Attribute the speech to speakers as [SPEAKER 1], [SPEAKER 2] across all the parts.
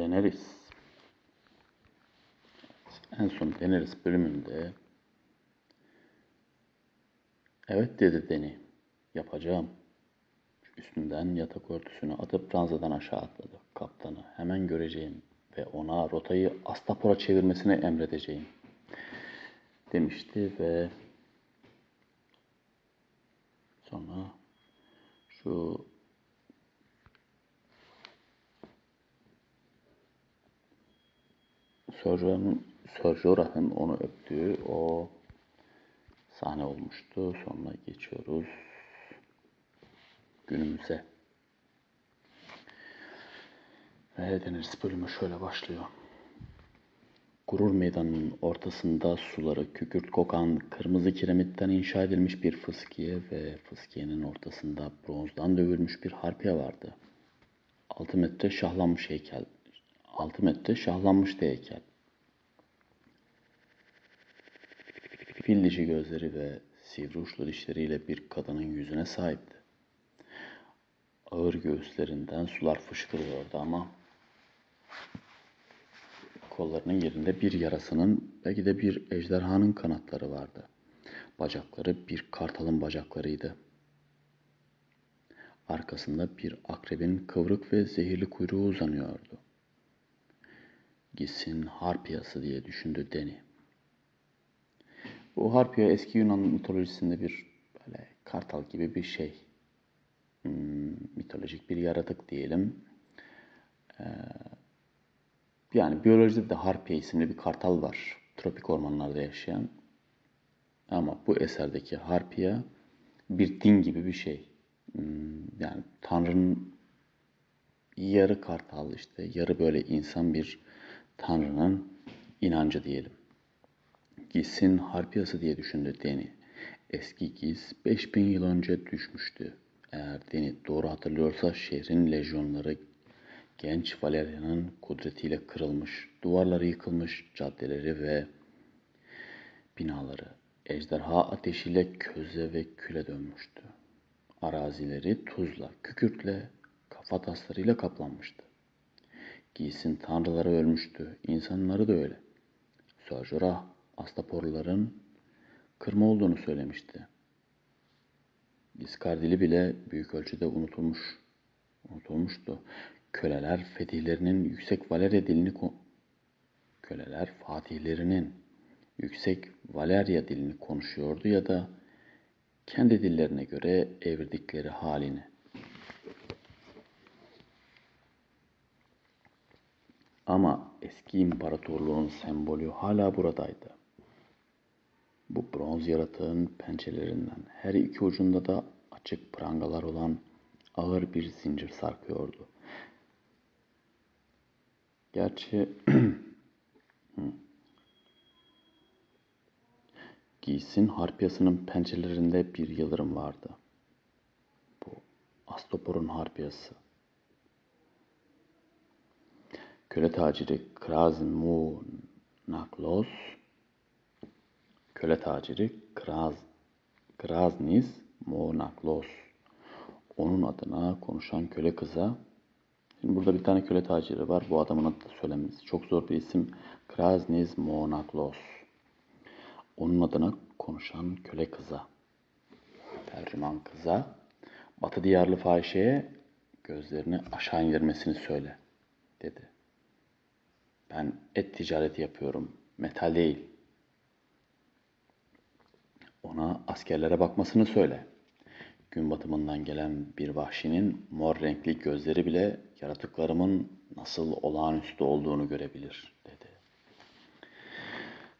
[SPEAKER 1] Deneriz. En son deneriz bölümünde evet dedi Deni. Yapacağım. Üstünden yatak örtüsünü atıp ranzadan aşağı atladı. Kaptanı hemen göreceğim ve ona rotayı Astapora çevirmesini emredeceğim. Demişti ve sonra şu Sir Jorah'ın onu öptüğü o sahne olmuştu. Sonra geçiyoruz günümüze. Ve Daenerys bölümü şöyle başlıyor. Gurur meydanının ortasında suları kükürt kokan kırmızı kiremitten inşa edilmiş bir fıskiye ve fıskiyenin ortasında bronzdan dövülmüş bir harpiye vardı. 6 metre şahlanmış heykel. 6 metre şahlanmış heykel. Fil dişi gözleri ve sivri uçlu dişleriyle bir kadının yüzüne sahipti. Ağır göğüslerinden sular fışkırıyordu ama kollarının yerinde bir yarasının belki de bir ejderhanın kanatları vardı. Bacakları bir kartalın bacaklarıydı. Arkasında bir akrebin kıvrık ve zehirli kuyruğu uzanıyordu. Gitsin harpiyası diye düşündü Deni. Bu harpiya eski Yunan mitolojisinde bir böyle kartal gibi bir şey. Hmm, mitolojik bir yaratık diyelim. Ee, yani biyolojide de Harpiye isimli bir kartal var. Tropik ormanlarda yaşayan. Ama bu eserdeki Harpiye bir din gibi bir şey. Hmm, yani Tanrı'nın yarı kartal işte yarı böyle insan bir Tanrı'nın inancı diyelim. Giz'in Harpiyası diye düşündü Deni. Eski Giz 5000 yıl önce düşmüştü. Eğer Deni doğru hatırlıyorsa şehrin lejyonları genç Valeria'nın kudretiyle kırılmış, duvarları yıkılmış, caddeleri ve binaları ejderha ateşiyle köze ve küle dönmüştü. Arazileri tuzla, kükürtle, kafa taslarıyla kaplanmıştı. Giysin tanrıları ölmüştü, insanları da öyle. Sörjora astaporların kırma olduğunu söylemişti. İskardili bile büyük ölçüde unutulmuş, unutulmuştu. Köleler fetihlerinin yüksek Valerya dilini köleler fatihlerinin yüksek Valerya dilini konuşuyordu ya da kendi dillerine göre evirdikleri halini. Ama eski imparatorluğun sembolü hala buradaydı. Bu bronz yaratığın pençelerinden her iki ucunda da açık prangalar olan ağır bir zincir sarkıyordu. Gerçi giysin harpiyasının pençelerinde bir yıldırım vardı. Bu Astopor'un harpiyası. Köle taciri Krazmu Naklos köle taciri Kraz, Krazniz Monaklos. Onun adına konuşan köle kıza Şimdi burada bir tane köle taciri var. Bu adamın adı da söylemesi. Çok zor bir isim. Krazniz Monaklos. Onun adına konuşan köle kıza. Tercüman kıza. Batı diyarlı fahişeye gözlerini aşağı indirmesini söyle. Dedi. Ben et ticareti yapıyorum. Metal değil. Ona askerlere bakmasını söyle. Gün batımından gelen bir vahşinin mor renkli gözleri bile yaratıklarımın nasıl olağanüstü olduğunu görebilir, dedi.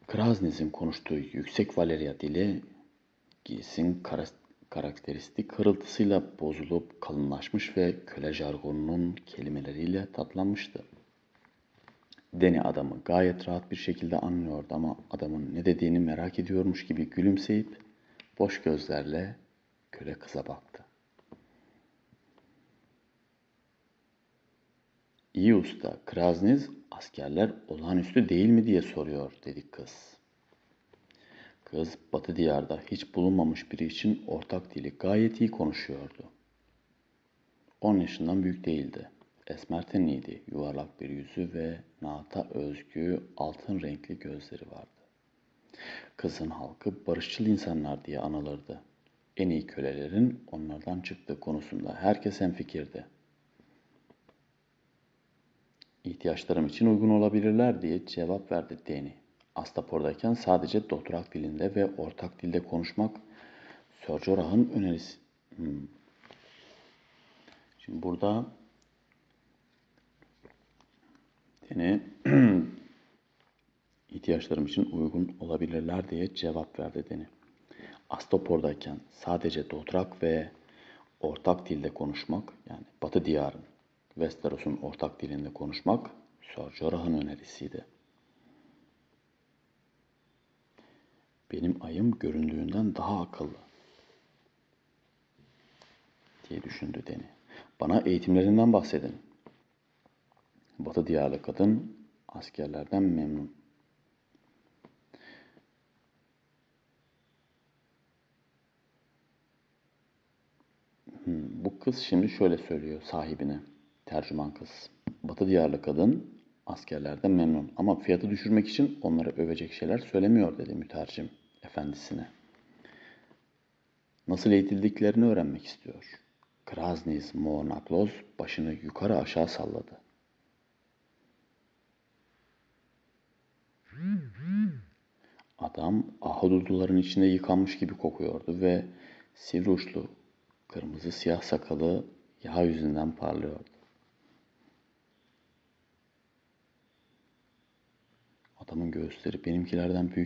[SPEAKER 1] Krazniz'in konuştuğu yüksek Valeria dili, Gils'in karakteristik hırıltısıyla bozulup kalınlaşmış ve köle jargonunun kelimeleriyle tatlanmıştı. Deni adamı gayet rahat bir şekilde anlıyordu ama adamın ne dediğini merak ediyormuş gibi gülümseyip boş gözlerle köle kıza baktı. İyi usta, Krazniz askerler olağanüstü değil mi diye soruyor dedi kız. Kız batı diyarda hiç bulunmamış biri için ortak dili gayet iyi konuşuyordu. 10 yaşından büyük değildi. Esmer tenliydi, yuvarlak bir yüzü ve naata özgü altın renkli gözleri vardı. Kızın halkı barışçıl insanlar diye anılırdı. En iyi kölelerin onlardan çıktığı konusunda herkes hemfikirdi. İhtiyaçlarım için uygun olabilirler diye cevap verdi Deni. Astapor'dayken sadece Dothraki dilinde ve ortak dilde konuşmak Sir Jorah'ın önerisi. Hmm. Şimdi burada Deni ihtiyaçlarım için uygun olabilirler diye cevap verdi Deni. Astapor'dayken sadece Dothraki ve ortak dilde konuşmak yani Batı diyarın Westeros'un ortak dilinde konuşmak Sir Jorah'ın önerisiydi. Benim ayım göründüğünden daha akıllı diye düşündü Deni. Bana eğitimlerinden bahsedin. Batı diyarlı kadın askerlerden memnun. Hmm, bu kız şimdi şöyle söylüyor sahibine. Tercüman kız. Batı diyarlı kadın askerlerden memnun ama fiyatı düşürmek için onları övecek şeyler söylemiyor dedi mütercim efendisine. Nasıl eğitildiklerini öğrenmek istiyor. Krazniz Moğnakloz başını yukarı aşağı salladı. Adam ahududuların içinde yıkanmış gibi kokuyordu ve sivri uçlu kırmızı siyah sakalı yağ yüzünden parlıyordu. Adamın göğüsleri benimkilerden büyük